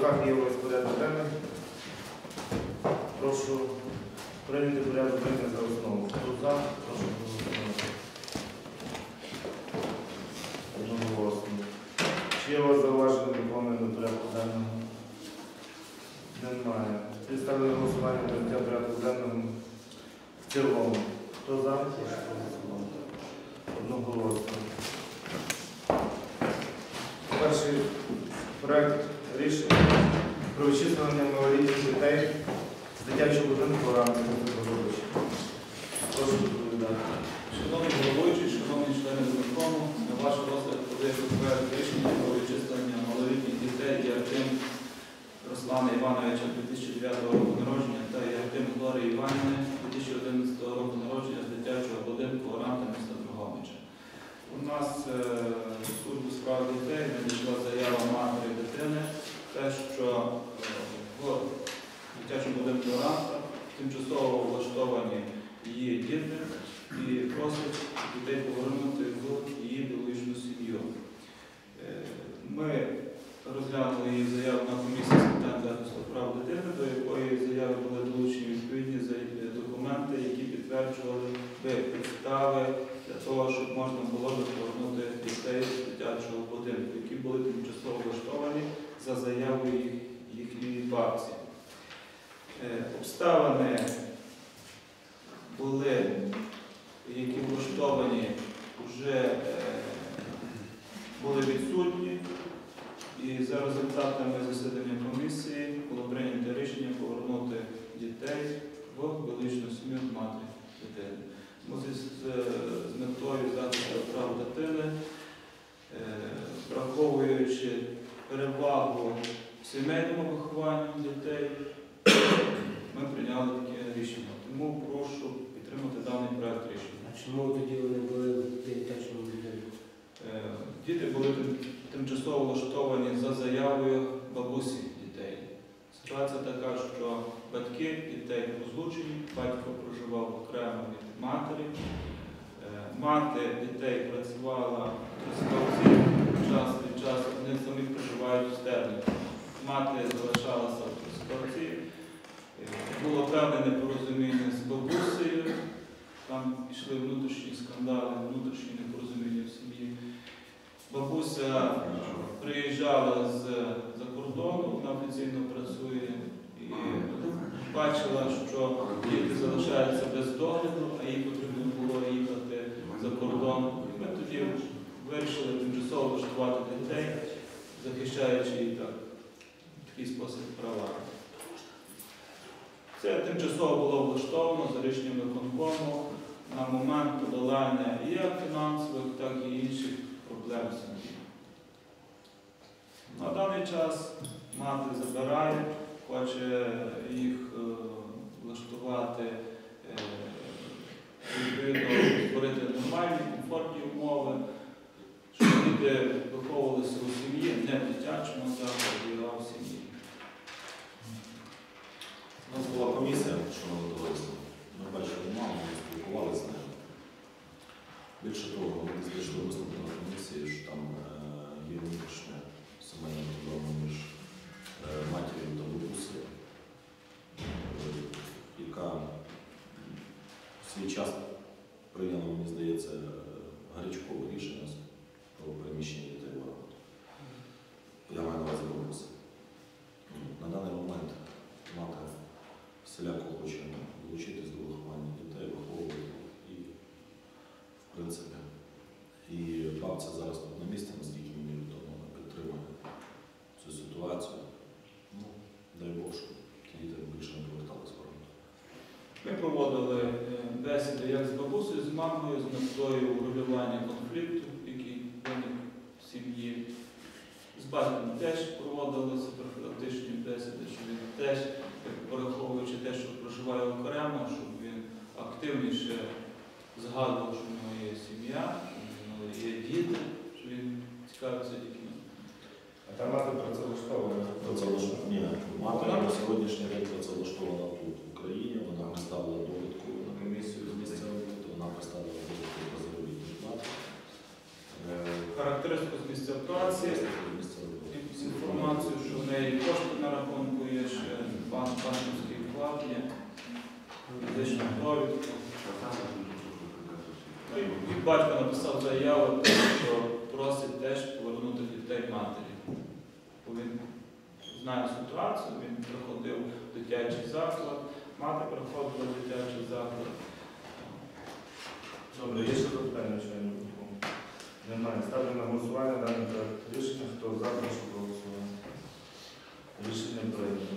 руках є вас порядок денний. Прошу прийняти порядок денний за основу. Хто за, прошу голосувати. Одноголосно. Чи є у вас зауваження до доповнення до порядку денного? Немає. На голосування прийняття порядку денного в цілому. Хто за, прошу голосувати. Одноголосно. Перший проект рішення про відчислення малолітніх дітей з дитячого будинку ранку Петровича. Прошу доповідати. Шановні головуючі, шановні члени виконкому, на ваш розгляд подається проект рішення про відчислення малолітніх дітей Яртим Руслана Івановича 2009 року народження та Яртим Глорії Іванівни 2011 року народження з дитячого будинку Оранта міста Дрогобича. У нас е, в службу справ дітей надійшла заява матері дитини, те, що е, в дитячому будинку Оранта тимчасово влаштовані її діти і просить дітей повернути в її біологічну сім'ю. Е, Ми розглянули її заяву на комісії з питань захисту прав дитини, до якої заяви були долучені відповідні документи, які підтверджували би підстави для того, щоб можна було повернути дітей з дитячого будинку, які були тимчасово влаштовані за заявою їхньої бабці. Е, Обставини були, які влаштовані, вже е, були відсутні. І за результатами засідання комісії було прийнято рішення повернути дітей в біологічну сім'ю матері дитини. Тому з, метою захисту прав дитини, е, враховуючи перевагу сімейному вихованню дітей, ми прийняли таке рішення. Тому прошу підтримати даний проект рішення. А чому тоді вони були в дитячому будинку? Діти були тимчасово влаштовані за заявою бабусі дітей. Ситуація така, що батьки дітей розлучені, батько проживав окремо від матері. Е, Мати дітей працювала в Трускавці, час від часу вони самі проживають в Стерлику. Мати залишалася в Трускавці. Було певне непорозуміння з бабусею, там пішли внутрішні скандали, внутрішні непорозуміння в сім'ї. Бабуся приїжджала з за кордону, вона офіційно працює і бачила, що діти залишаються без догляду, а їй потрібно було їхати за кордон. Ми тоді вирішили тимчасово влаштувати дітей, захищаючи їх так, такий спосіб права. Це тимчасово було влаштовано за рішенням виконкому на момент подолання як фінансових, так і інших проблем сім'ї. На даний час мати забирає, хоче їх е, влаштувати, е, створити нормальні, комфортні умови, щоб діти виховувалися у сім'ї, не в дитячому закладі, а в сім'ї. У нас була комісія, шановне товариство. Ми бачили маму, ми спілкувалися з нею. Більше того, ми знайшли висновку на комісії, що там е, є внутрішня сімейна проблема між е, матір'ю та бабусею, е, яка свій час прийняла, мені здається, гарячкове рішення про переміщення дітей в роботу. Я маю на увазі бабуся. На даний момент мати всіляко хоче долучитись до виховання дітей, виховувати і, в принципі, і бабця зараз тут на місці, наскільки мені відомо, підтримує цю ситуацію. Ну, дай Бог, щоб ті діти більше не повертались в роботу. Ми проводили бесіди як з бабусею, з мамою, з метою урегулювання конфлікту, який виник в сім'ї. З батьком теж проводилися профілактичні бесіди, щоб він теж, як враховуючи те, що проживає окремо, щоб він активніше згадував, що в нього є сім'я, що в нього є діти, що він цікавиться дітьми. А там мати працевлаштовує. Працевлаштована- Ні, мати на сьогоднішній день працевлаштована тут, в Україні. Вона представила довідку поставили по заробітній платі. Характеристику з місця праці, інформацією, що в неї кошти на рахунку є ще банківські вклад, є медичну провідку. І батько написав заяву, що просить теж повернути дітей матері. Бо він знає ситуацію, він приходив в дитячий заклад, мати приходила в дитячий заклад. Добре, є ще запитання, члени виконкому? Немає. Ставлю на голосування даний проект рішення. Хто за, прошу проголосувати. Рішення прийнято.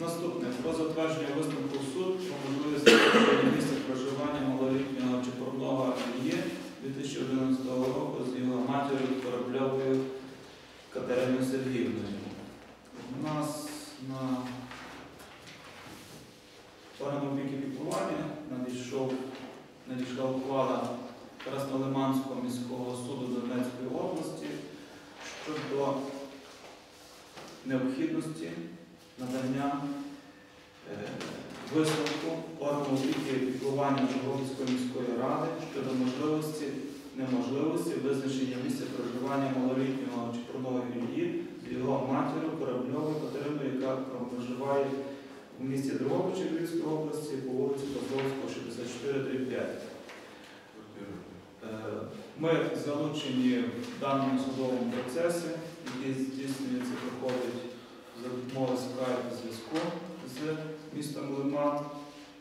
Наступне про затвердження висновку в суд про можливість визначення місця проживання малолітнього Чепурного Ільї 2011 року з його матір'ю Корабльовою Катериною Сергіївною. У нас на органу опіки піклування надійшов, надійшла ухвала Краснолиманського міського суду Донецької області щодо необхідності надання е, висновку органу опіки і піклування міської ради щодо можливості, неможливості визначення місця проживання малолітнього Чепурного Ільї з його матір'ю Корабльовою Катериною, яка проживає у місті Дрогобичі Львівської області по вулиці Козловського, 64 5. Е, Ми залучені в даному судовому процесі, який здійснюється, проходить за допомогою скайпу зв'язку з містом Лиман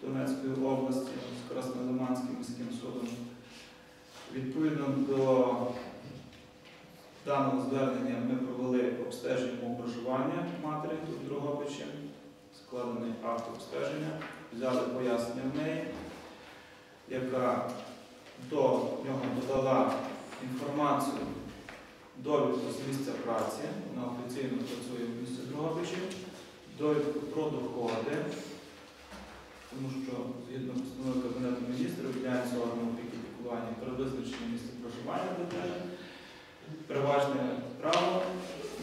Донецької області, з Краснолиманським міським судом. Відповідно до даного звернення ми провели обстеження умов проживання матері тут в Дрогобичі, складений акт обстеження, взяли пояснення в неї, яка до нього додала інформацію довідку з місця праці, вона офіційно працює в місті Дрогобичі, довідку про доходи, тому що згідно постанови Кабінету міністрів виділяється органом опіки піклування при визначенні місця проживання дитини. Приважне право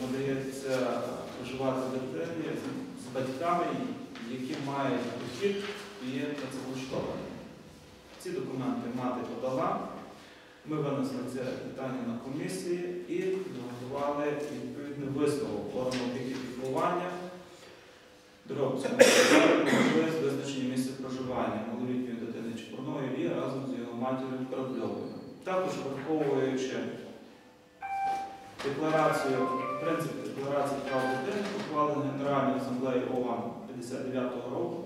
надається проживати дитині з- батьками, які мають дохід і працевлаштовані. Подала. Ми винесли це питання на комісії і підготували відповідний висновок органу опіки піклування. Дробцями можливість визначення місця проживання малолітньої дитини Чепурної і разом з його матір'ю Корабльовою. Також враховуючи декларацію, принцип декларації прав дитини, ухвалений Генеральною асамблеєю ООН 59-го року,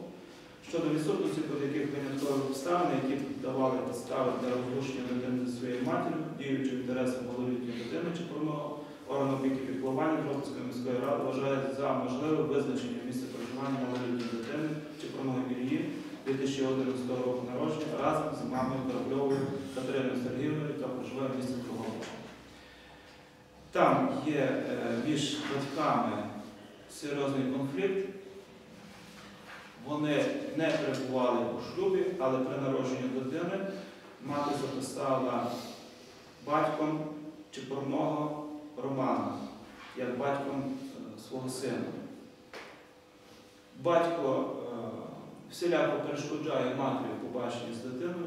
щодо відсутності будь-яких виняткових обставин, які давали підстави для розлучення дитини зі своєю матір'ю, діючи в інтересах малолітньої дитини чи порного органу опіки піклування Дробської міської ради вважає за можливе визначення місця проживання малолітньої дитини чи Ілії 2011 року народження разом з мамою Корабльовою Катериною Сергіївною, яка проживає в місті Дрогобичі. Там є е, між батьками серйозний конфлікт. Вони не перебували у шлюбі, але при народженні дитини мати записала батьком Чепурного Романа, як батьком е, свого сина. Батько е, всіляко перешкоджає матері в побаченні з дитиною.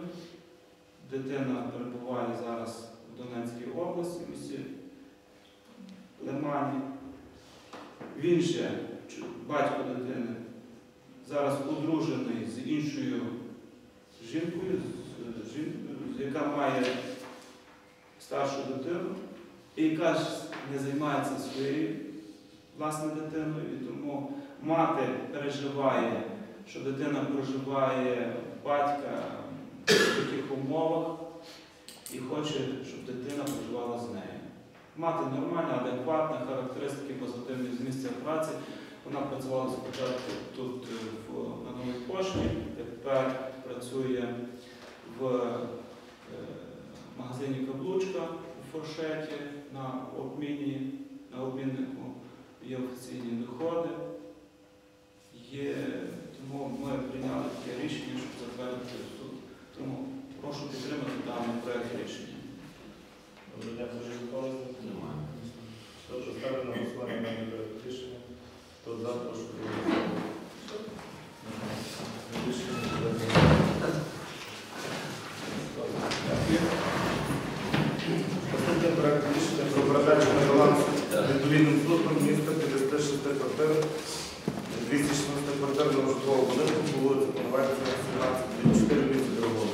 Дитина перебуває зараз в Донецькій області, в місті Лимані. Він же, батько дитини, зараз одружений з іншою жінкою, яка має старшу дитину, і яка не займається своєю власною дитиною, і тому мати переживає, що дитина проживає батька в таких умовах і хоче, щоб дитина проживала з нею. Мати нормальна, адекватна, характеристики позитивні з місця праці. Вона працювала спочатку тут е, в, на новій пошті, тепер працює в е, магазині Каблучка у фуршеті на обміні, на обміннику є офіційні доходи. Є, тому ми прийняли таке рішення, щоб затвердити суд. Тому прошу підтримати даний проект рішення. Немає. Хто за, прошу Наступний проект рішення про передачу на баланс відповідним службам міста 56 квартир, 216 квартир на житловому будинку по вулиці Конверсія 17, місяці дорогу.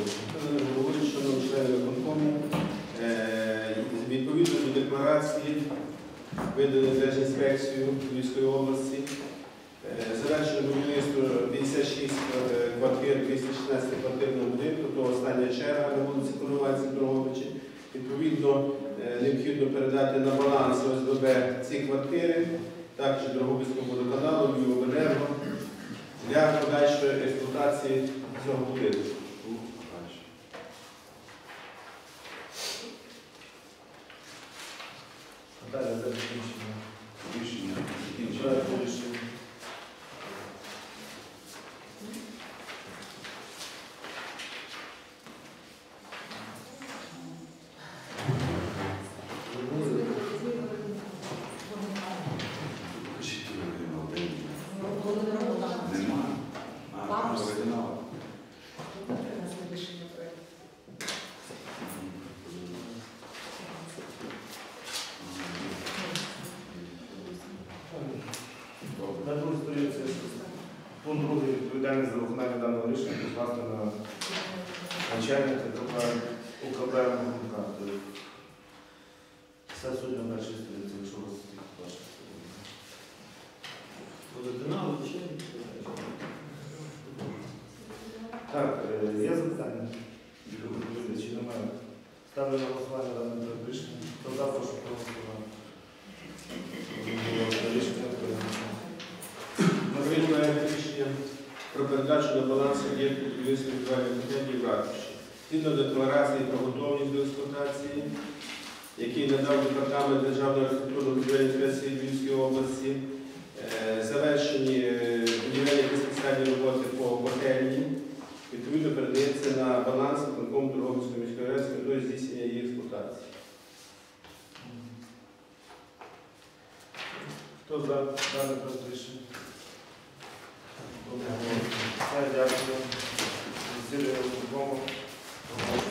Говорить, що члени виконкому е, відповідно до декларації видані Держінспекцію міської області Е, будівництво 56 е, квартир, 216 квартирного будинку, то остання черга на вулиці Коновальці Дрогобичі. Відповідно, е, необхідно передати на баланс ОСББ ці квартири, також Дрогобицькому водоканалу, Львівобенерго для подальшої експлуатації цього будинку. Далі за закінчення. Рішення закінчено. Проект рішення. Нема. А, Бабусь. оригінал. На другій сторінці другий відповідальність за виконання даного рішення покласти на начальника УКБ Махунка. Все судно на першій сторінці, якщо у вас сторінка. Водоканал. Так, е, є запитання? Чи немає? Ставлю на голосування дане рішення. Хто за, прошу проголосувати. Рішення прийнято. Наступне проект рішення про передачу на баланс об'єктів будівництва будівельних будинків в. Згідно декларації про готовність до експлуатації, який надав департамент Державної архітектурно-будівельної інспекції Львівської області, е, завершені е, будівельні спеціальні роботи по котельні, відповідно передається на баланс виконкому Дрогобицької міської ради з метою здійснення її експлуатації. Хто за дане рішення? Сега дядо, Василия, Бога, Бога,